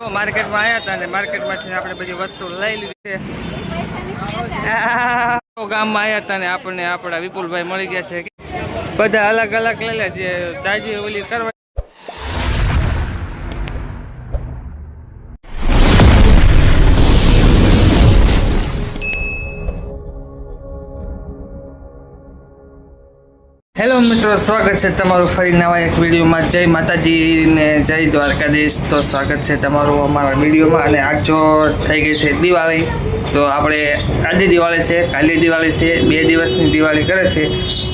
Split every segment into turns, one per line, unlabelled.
માર્કેટમાં આવ્યા હતા અને માર્કેટમાંથી આપણે બધી વસ્તુ લઈ લીધી છે. ગામમાં આવ્યા હતા ને આપણને આપણા વિપુલભાઈ મળી ગયા છે. બધા અલગ અલગ લઈ લે, જે ચાજી ઓલી કરવા મિત્રો, સ્વાગત છે તમારું ફરી નવા એક વિડીયોમાં. જય માતાજી ને જય દ્વારકાધીશ. તો સ્વાગત છે તમારું અમારા વિડીયોમાં. અને આજ જો થઈ ગઈ છે દિવાળી, તો આપણે આજે દિવાળી છે, કાલે દિવાળી છે, બે દિવસની દિવાળી કરે છે.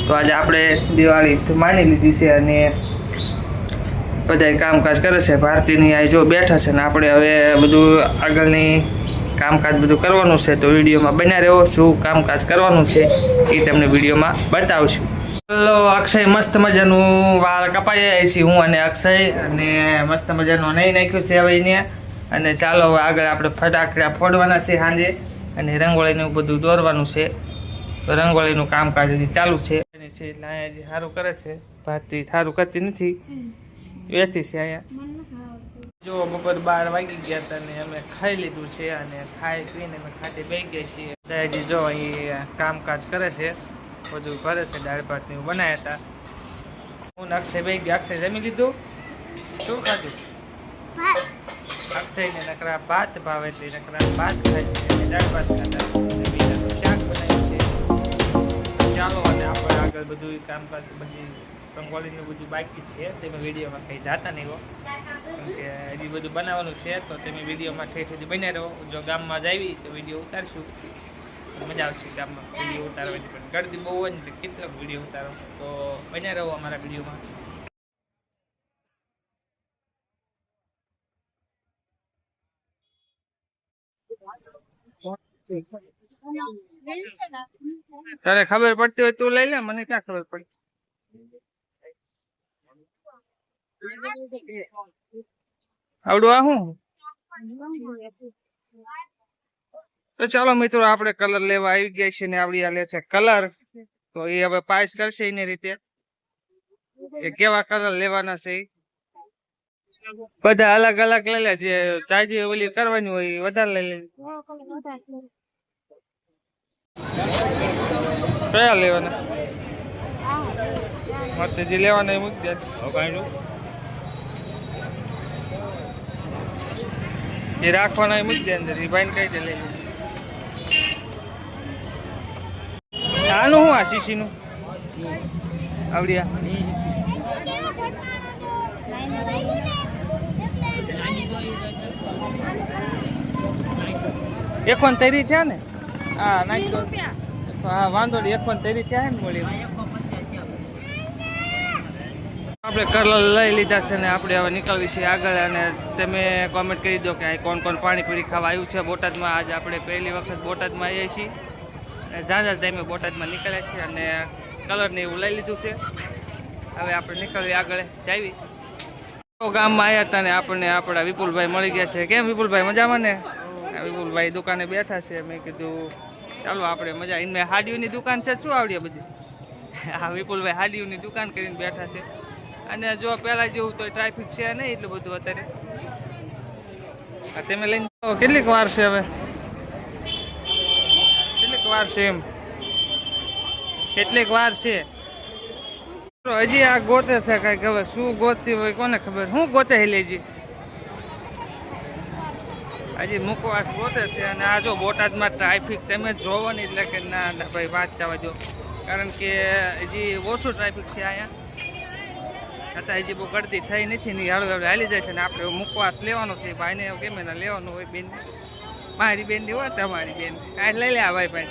તો આજે આપણે દિવાળી માની લીધી છે અને બધાય કામકાજ કરે છે. ભારતીની આ જો બેઠા છે ને, આપણે હવે બધું આગળની કામકાજ બધું કરવાનું છે. તો વિડીયોમાં બન્યા રહેવો શું કામકાજ કરવાનું છે એ તમને વિડીયોમાં બતાવશું. હલો અક્ષય મસ્ત મજાનું વાળ કપાઈ જાય છે હું અને અક્ષય અને મસ્ત મજાનું નહીં નાખ્યું છે હવે અને ચાલો આગળ આપણે ફટાકડા ફોડવાના છે સાંજે અને રંગોળીનું બધું દોરવાનું છે. રંગોળીનું કામકાજ હજી ચાલુ છે. એટલે અહીંયા જે સારું કરે છે, ભાતી સારું કરતી નથી. વેચી છે અહીંયા. જો બપોર બાર વાગી ગયા હતા ને અમે ખાઈ લીધું છે અને ખાઈ પીને અમે ખાતે બેસી ગયા છીએ. દાદાજી જો અહીં કામકાજ કરે છે. બધું કરે છે, દાળ ભાત ને એવું બનાવ્યા હતા. હું ને અક્ષય બે ગયા, અક્ષય જમી લીધું? શું ખાધું? અક્ષયને નકરા ભાત ભાવે તે, નકરા ભાત ખાય છે દાળ ભાત ખાતા છે. ચાલો, અને આપણે આગળ બધું કામકાજ બધી રંગોળીનું બધું બાકી છે. તમે વિડીયોમાં કંઈ જાતા નહીં હો. કે હજી બધું બનાવવાનું છે, તો તમે વિડીયોમાં ઠેઠ સુધી બન્યા રહો જો ગામમાં જ આવી, તો વીડિયો ઉતારશું. મજા આવશે ગામમાં વીડિયો ઉતારવાની પણ. ગળદી બહુ હોય ને કેટલો વીડિયો ઉતારો. તો બન્યા રહો અમારા વિડીયોમાં તારે ખબર પડતી હોય તું લઈ લે, મને ક્યાં ખબર પડી? આવડું આ શું? તો ચાલો મિત્રો, આપણે કલર લેવા આવી ગયા છે ને આવડી આ લે છે કલર તો એ હવે પાસ કરશે એની રીતે. કે કેવા કલર લેવાના છે. બધા અલગ અલગ લઈ લે, જે ચાજી ઓલી કરવાની હોય એ વધારે લઈ લે. કયા લેવાના? માટે જે લેવાના એ મૂકી દે. એ રાખવાના મૂકી દે અંદર. એ ભાઈને કઈ દે લઈ. આનું શું આ શીશીનું? આવડિયા. એકોન તૈરી થયા ને? હા, નાખી દો. હા, વાંધો નહીં એકોન તૈરી થયા ને મળી આપણે કલર લઈ લીધા છે ને આપણે હવે નીકળવી છીએ આગળ અને તમે કોમેન્ટ કરી દો કે અહીં કોણ કોણ પાણીપુરી ખાવા આવ્યું છે. બોટાદમાં આજે આપણે પહેલી વખત બોટાદમાં આવીએ છીએ. અને ઝાઝા ટાઈમે બોટાદમાં નીકળ્યા છીએ અને કલરને એવું લઈ લીધું છે. હવે આપણે નીકળવી આગળ. જાવી ગામમાં આવ્યા હતા ને આપણને આપણા વિપુલભાઈ મળી ગયા છે. કેમ વિપુલભાઈ, મજામાં ને? વિપુલભાઈ દુકાને બેઠા છે. મેં કીધું, ચાલો આપણે મજા. એમને હાડીઓની દુકાન છે. શું આવડીએ બધી? આ વિપુલભાઈ હાડીઓની દુકાન કરીને બેઠા છે. અને જો પહેલાં જેવું તો ટ્રાફિક છે નહીં એટલું બધું અત્યારે. તમે લઈને કેટલીક વાર છે હવે? કેટલીક વાર છે એમ? કેટલીક વાર છે? હજી આ ગોતે છે કઈ ખબર શું ગોતતી હોય કોને ખબર? હું ગોતે હેલેજી હજી મુકવાસ ગોતે છે અને આ જો બોટાદમાં ટ્રાફિક તમે જોવો ને એટલે કે ના ના ભાઈ વાત ચાવા જો કારણ કે હજી ઓછું ટ્રાફિક છે અહીંયા. અત્યારે હજી બહુ ગળતી થઈ નથી ને હળવે હળવે હાલી જાય છે ને આપણે મુકવાસ લેવાનો છે ભાઈને કેમ એના લેવાનું હોય બેન. મારી બેનની હોય તમારી બેન. કાંઈ લઈ લે ભાઈ ભાઈ.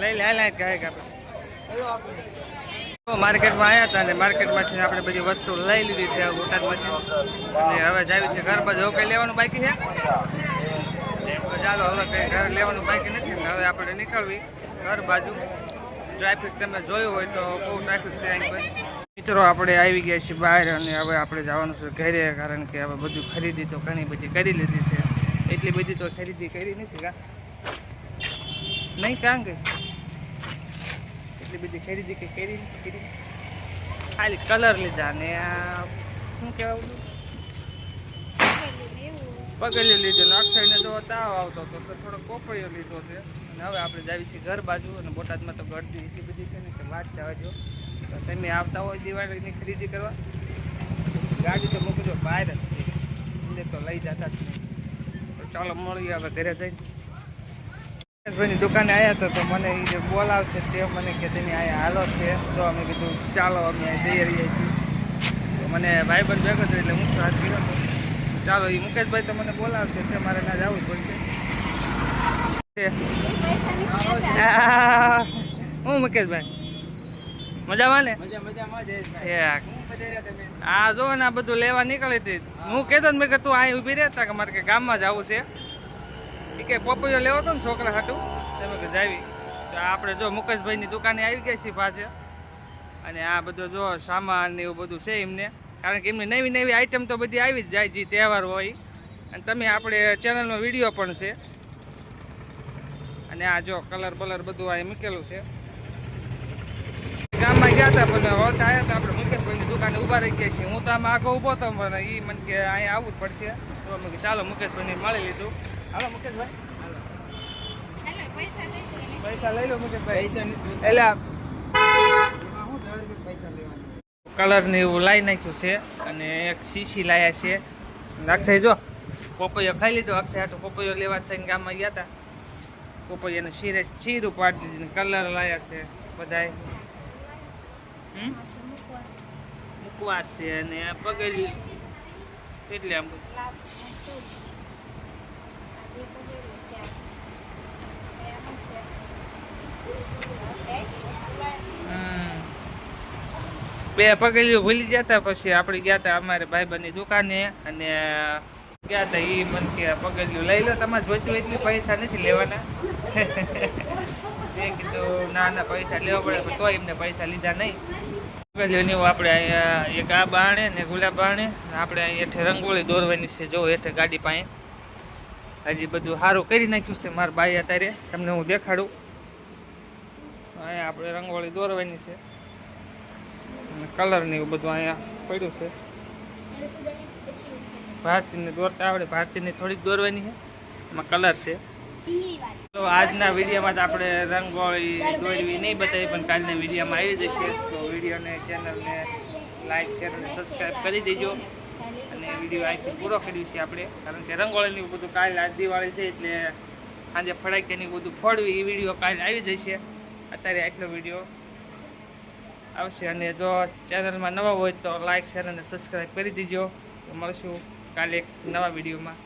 લઈ લે હાલ ગાય કાપે માર્કેટમાં આવ્યા હતા અને માર્કેટમાંથી આપણે બધી વસ્તુ લઈ લીધી છે બોટાદમાંથી અને હવે જાવી છે ઘર બાજુ કઈ લેવાનું બાકી છે? ચાલો હવે કઈ ઘર લેવાનું બાકી નથી ને હવે આપણે નીકળવી. ઘર બાજુ. ટ્રાફિક તમે જોયું હોય તો બહુ ટ્રાફિક છે અહીં પર મિત્રો, આપણે આવી ગયા છીએ બહાર અને હવે આપણે જવાનું છે ઘરે કારણ કે હવે બધું ખરીદી તો ઘણી બધી કરી લીધી છે. એટલી બધી તો ખરીદી કરી નથી કા? નહીં કાં કે એટલી બધી ખરીદી કે કરી કરી? ખાલી કલર લીધા ને આ શું કહેવાય? પગલિયું લીધો ને અક્ષયને જો તાવ આવતો હતો, તો થોડો કોપૈયો લીધો છે. અને હવે આપણે જાવી છીએ ઘર બાજુ, અને બોટાદમાં તો ગળતી એટલી બધી છે ને કે વાત જવા જો તો તમે આવતા હોય દિવાળીની ખરીદી કરવા, ગાડી તો મૂકજો, બહાર જ એટલે તો લઈ જતા જ નહીં. તો ચાલો મળીએ હવે ઘરે જઈને. ભાઈની દુકાને આવ્યા હતા તો મને એ જે બોલાવશે તે મને કે તેની અહીંયા હાલો છે. તો અમે કીધું ચાલો અમે જઈ રહીએ છીએ. મને ભાઈબંધ ભેગો થયો એટલે હું સાથ કર્યો હતો. ચાલો એ મુકેશભાઈ તો મને બોલાવશે તે મારે ના જવું પડશે. હું મુકેશભાઈ? મજામાં ને.
હું
જો ને આ બધું લેવા નીકળી હતી. હું. કહેતો ને મેં કે તું અહીં ઊભી રહેતા કે મારે કે ગામમાં જવું છે. એ કે પપૈયો લેવો હતો ને છોકરા હાટું. તમે કે જાવી. તો આપણે જો મુકેશભાઈની દુકાને આવી ગયા છીએ પાછે. અને આ બધું જો સામાન ને એવું બધું છે એમને. કારણ કે એમની નવી નવી આઈટમ તો બધી આવી જ જાય જે તહેવાર હોય. અને તમે આપણે ચેનલમાં વીડિયો પણ છે. અને આ જો કલર બલર બધું આ મૂકેલું છે. ગામમાં ગયા હતા પણ હોત આવ્યા હતા આપણે મુકેશભાઈની દુકાને ઊભા રહી ગયા છીએ. હું તો આમાં આગળ ઊભો હતો પણ એ મને કે અહીંયા આવવું જ પડશે. તો અમે ચાલો મુકેશભાઈને મળી લીધું. હાલો મુકેશભાઈ. પૈસા લઈ લો મુકેશભાઈ.
પૈસા નથી.
એટલે
પૈસા લેવાના.
કલરની એવું લાવી નાખ્યું છે અને એક શીશી લાયા છે. અક્ષય, જો, પોપૈયો ખાઈ લીધો. અક્ષય આટો પોપૈયો લેવા છે ગામમાં ગયા હતા પોપૈયાને શીરે શીરું પાડી દીધું કલર લાયા છે બધાય. હમ? મુકવાસ છે અને પગેલી. એટલે આમ બે પગેલીઓ ભૂલી હતા પછી આપણે ગયા હતા અમારે ભાઈબંધની દુકાને અને ગયા હતા એ મને કે પગેલીઓ લઈ લો, તમારે જોઈતું એટલી પૈસા નથી લેવાના. મેં કીધું, ના ના, પૈસા લેવા પડે, પણ એમને પૈસા લીધા નહીં. એવું આપણે અહીંયા એક આ બાણે ને ગુલાબ બાણે, આપણે અહીં હેઠે રંગોળી દોરવાની છે, જો હેઠે ગાડી પાસે. હજી બધું સારું કરી નાખ્યું છે મારા બાઈ અત્યારે, તમને હું દેખાડું. અહીંયા આપણે રંગોળી દોરવાની છે. કલર ને એવું બધું અહીંયા પડ્યું છે. ભારતીને દોરતા આવડે, ભારતીને થોડીક દોરવાની છે. એમાં કલર છે. તો આજના વિડીયોમાં તો આપણે રંગોળી દોરવી નહીં બતાવી, પણ કાલના વિડીયોમાં આવી જશે. તો વિડીયોને ચેનલને લાઈક શેર અને સબસ્ક્રાઈબ કરી દેજો. અને વીડિયો અહીંથી પૂરો કર્યું છે આપણે. કારણ કે રંગોળીની બધું કાલે, આજ દિવાળી છે એટલે સાંજે ફળાકીની બધું ફોડવી એ વીડિયો કાલે આવી જશે. અત્યારે આટલો વીડિયો આવશે અને જો ચેનલમાં નવા હોય તો લાઇક શેર અને સબસ્ક્રાઈબ કરી દીજો. મળશું કાલે એક નવા વિડીયોમાં